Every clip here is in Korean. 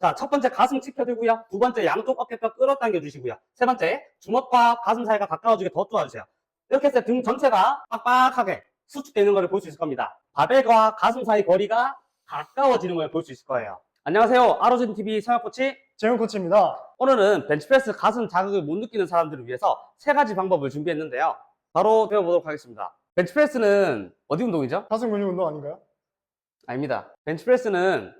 자, 첫 번째 가슴 치켜들고요. 두 번째 양쪽 어깨뼈 끌어당겨 주시고요. 세 번째 주먹과 가슴 사이가 가까워지게 더 쪼아주세요. 이렇게 해서 등 전체가 빡빡하게 수축되는 것을 볼 수 있을 겁니다. 바벨과 가슴 사이 거리가 가까워지는 걸 볼 수 있을 거예요. 안녕하세요. 아로진 TV 성혁 코치. 재현 코치입니다. 오늘은 벤치프레스 가슴 자극을 못 느끼는 사람들을 위해서 세 가지 방법을 준비했는데요. 바로 배워보도록 하겠습니다. 벤치프레스는 어디 운동이죠? 가슴 근육 운동 아닌가요? 아닙니다. 벤치프레스는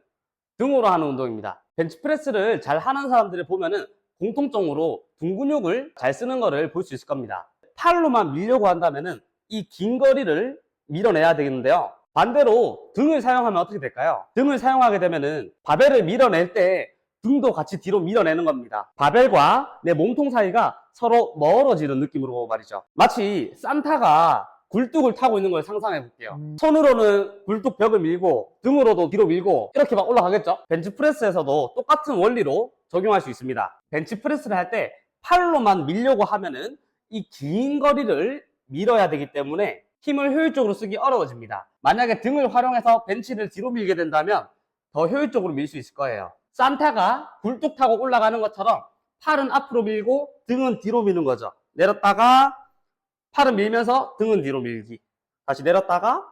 등으로 하는 운동입니다. 벤치프레스를 잘 하는 사람들을 보면은 공통적으로 등 근육을 잘 쓰는 것을 볼 수 있을 겁니다. 팔로만 밀려고 한다면은 이 긴 거리를 밀어내야 되겠는데요. 반대로 등을 사용하면 어떻게 될까요? 등을 사용하게 되면은 바벨을 밀어낼 때 등도 같이 뒤로 밀어내는 겁니다. 바벨과 내 몸통 사이가 서로 멀어지는 느낌으로 말이죠. 마치 산타가 굴뚝을 타고 있는 걸 상상해 볼게요. 음. 손으로는 굴뚝 벽을 밀고 등으로도 뒤로 밀고 이렇게 막 올라가겠죠? 벤치프레스에서도 똑같은 원리로 적용할 수 있습니다. 벤치프레스를 할 때 팔로만 밀려고 하면은 이 긴 거리를 밀어야 되기 때문에 힘을 효율적으로 쓰기 어려워집니다. 만약에 등을 활용해서 벤치를 뒤로 밀게 된다면 더 효율적으로 밀 수 있을 거예요. 산타가 굴뚝 타고 올라가는 것처럼 팔은 앞으로 밀고 등은 뒤로 미는 거죠. 내렸다가 팔은 밀면서 등은 뒤로 밀기. 다시 내렸다가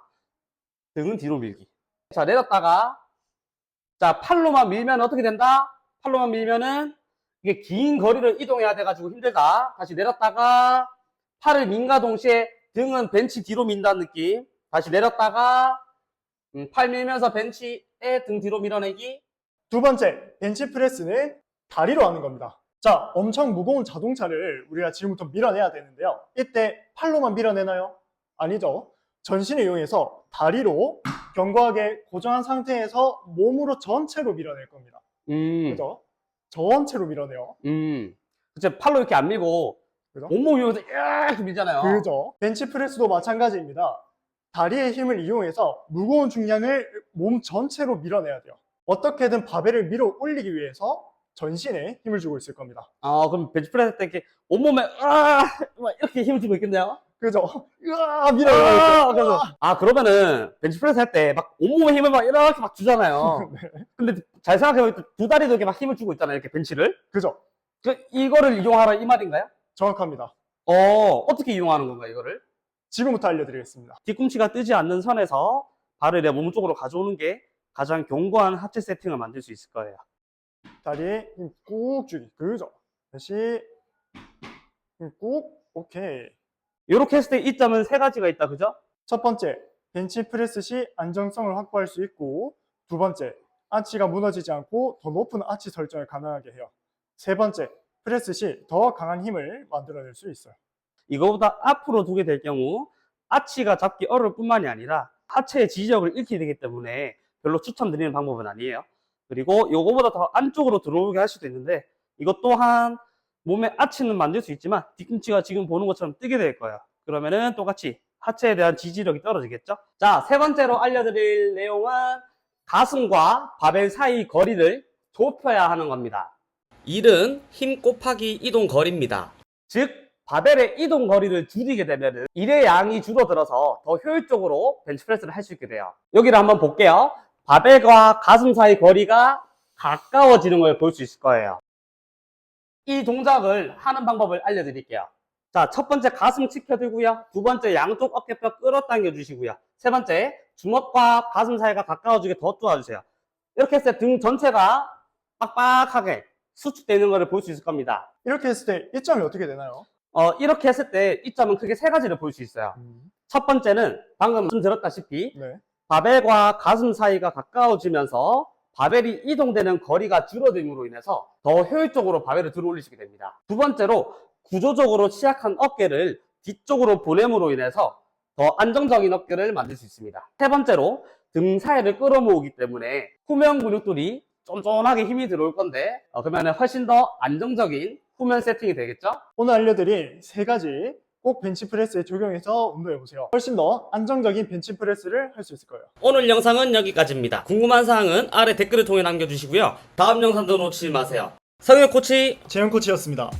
등은 뒤로 밀기. 자, 내렸다가 자, 팔로만 밀면 어떻게 된다? 팔로만 밀면은 이게 긴 거리를 이동해야 돼가지고 힘들다. 다시 내렸다가 팔을 민과 동시에 등은 벤치 뒤로 민다는 느낌. 다시 내렸다가 음, 팔 밀면서 벤치에 등 뒤로 밀어내기. 두 번째, 벤치프레스는 다리로 하는 겁니다. 자, 엄청 무거운 자동차를 우리가 지금부터 밀어내야 되는데요. 이때 팔로만 밀어내나요? 아니죠. 전신을 이용해서 다리로 견고하게 고정한 상태에서 몸으로 전체로 밀어낼 겁니다. 음, 그죠? 전체로 밀어내요. 음. 그쵸, 팔로 이렇게 안 밀고 그죠? 온몸 이용해서 이렇게 밀잖아요. 그죠? 벤치프레스도 마찬가지입니다. 다리의 힘을 이용해서 무거운 중량을 몸 전체로 밀어내야 돼요. 어떻게든 바벨을 밀어 올리기 위해서 전신에 힘을 주고 있을 겁니다. 아, 그럼 벤치프레스 때 이렇게 온몸에 아, 막 이렇게 힘을 주고 있겠네요. 그죠? 으아, 밀어! 아, 그래서 아 그러면은 벤치프레스 할 때 막 온몸에 힘을 막 이렇게 막 주잖아요. 네. 근데 잘 생각해보면 두 다리도 이렇게 막 힘을 주고 있잖아요. 이렇게 벤치를. 그죠? 그 이거를 이용하라 이 말인가요? 정확합니다. 어 어떻게 이용하는 건가 이거를? 지금부터 알려드리겠습니다. 뒤꿈치가 뜨지 않는 선에서 발을 내 몸 쪽으로 가져오는 게 가장 견고한 하체 세팅을 만들 수 있을 거예요. 다리에 힘 꾹 주기. 그죠? 다시 힘 꾹. 오케이. 이렇게 했을 때 이점은 세 가지가 있다, 그죠? 첫 번째, 벤치프레스 시 안정성을 확보할 수 있고 두 번째, 아치가 무너지지 않고 더 높은 아치 설정을 가능하게 해요. 세 번째, 프레스 시 더 강한 힘을 만들어낼 수 있어요. 이거보다 앞으로 두게 될 경우 아치가 잡기 어려울 뿐만이 아니라 하체의 지지력을 잃게 되기 때문에 별로 추천드리는 방법은 아니에요. 그리고 이거보다 더 안쪽으로 들어오게 할 수도 있는데 이것 또한 몸의 아치는 만들 수 있지만 뒤꿈치가 지금 보는 것처럼 뜨게 될 거예요. 그러면은 똑같이 하체에 대한 지지력이 떨어지겠죠? 자, 세 번째로 알려드릴 내용은 가슴과 바벨 사이 거리를 좁혀야 하는 겁니다. 1은 힘 곱하기 이동 거리입니다. 즉, 바벨의 이동 거리를 줄이게 되면 일의 양이 줄어들어서 더 효율적으로 벤치프레스를 할 수 있게 돼요. 여기를 한번 볼게요. 바벨과 가슴 사이 거리가 가까워지는 걸 볼 수 있을 거예요. 이 동작을 하는 방법을 알려드릴게요. 자, 첫 번째 가슴 치켜들고요. 두 번째 양쪽 어깨뼈 끌어당겨 주시고요. 세 번째 주먹과 가슴 사이가 가까워지게 더 쪼아주세요. 이렇게 했을 때 등 전체가 빡빡하게 수축되는 것을 볼 수 있을 겁니다. 이렇게 했을 때 이점이 어떻게 되나요? 어, 이렇게 했을 때 이점은 크게 세 가지를 볼 수 있어요. 첫 번째는 방금 말씀드렸다시피 네. 바벨과 가슴 사이가 가까워지면서 바벨이 이동되는 거리가 줄어듦으로 인해서 더 효율적으로 바벨을 들어 올리시게 됩니다. 두 번째로 구조적으로 취약한 어깨를 뒤쪽으로 보냄으로 인해서 더 안정적인 어깨를 만들 수 있습니다. 세 번째로 등 사이를 끌어모으기 때문에 후면 근육들이 쫀쫀하게 힘이 들어올 건데 어, 그러면 훨씬 더 안정적인 후면 세팅이 되겠죠? 오늘 알려드린 세 가지 꼭 벤치프레스에 적용해서 운동해보세요. 훨씬 더 안정적인 벤치프레스를 할 수 있을 거예요. 오늘 영상은 여기까지입니다. 궁금한 사항은 아래 댓글을 통해 남겨주시고요. 다음 영상도 놓치지 마세요. 성현 코치 재현 코치였습니다.